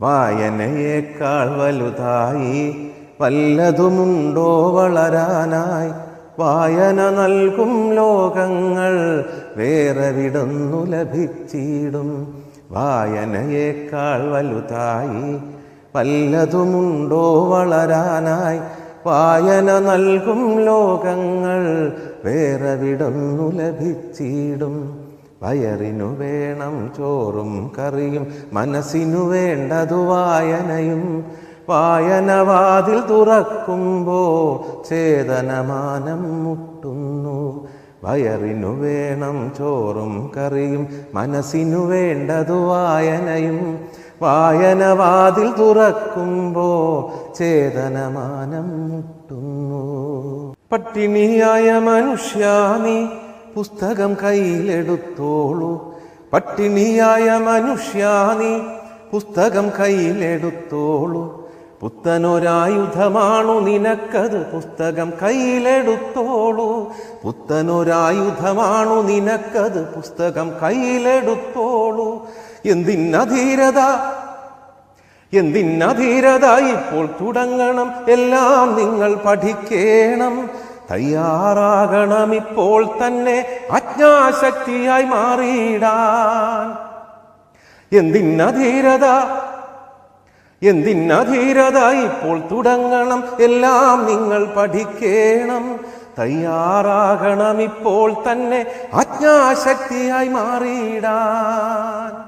വായനയേക്കാൾ വലുതായി വല്ലതുമുണ്ടോ വളരാനായി? വായന നൽകും ലോകങ്ങൾ വേറെ വിടുന്നു ലഭിച്ചിടും. വായനയേക്കാൾ വലുതായി വല്ലതുമുണ്ടോ വളരാനായി? വായന നൽകും ലോകങ്ങൾ വേറെ വിടുന്നു ലഭിച്ചിടും. വയറിനു വേണം ചോറും കറിയും മനസ്സിനു വേണ്ടതു വായനയും. വായനവാതിൽ തുറക്കുമ്പോ ചേതനമാനം മുട്ടുന്നു. വയറിനു വേണം ചോറും കറിയും മനസ്സിനു വേണ്ടതു വായനയും. വായനവാതിൽ തുറക്കുമ്പോ ചേതനമാനം മുട്ടുന്നു. പട്ടിണിയായ മനുഷ്യാനി പുസ്തകം കയ്യിലെടുത്തോളൂ. പട്ടിണിയായ മനുഷ്യാനി പുസ്തകം കയ്യിലെടുത്തോളൂ. പുത്തനൊരായുധമാണു നിനക്കത് പുസ്തകം കയ്യിലെടുത്തോളൂ. പുത്തനൊരായുധമാണു നിനക്കത് പുസ്തകം കയ്യിലെടുത്തോളൂ. എന്തിനധീരത? എന്തിനധീരത? ഇപ്പോൾ തുടങ്ങണം. എല്ലാം നിങ്ങൾ പഠിക്കേണം. തയ്യാറാകണം ഇപ്പോൾ തന്നെ അജ്ഞാശക്തിയായി മാറിയിടാൻ. എന്തിനധീരത എന്തിനധീരത ഇപ്പോൾ തുടങ്ങണം എല്ലാം നിങ്ങൾ പഠിക്കണം. തയ്യാറാകണം ഇപ്പോൾ തന്നെ അജ്ഞാശക്തിയായി മാറിയിടാൻ.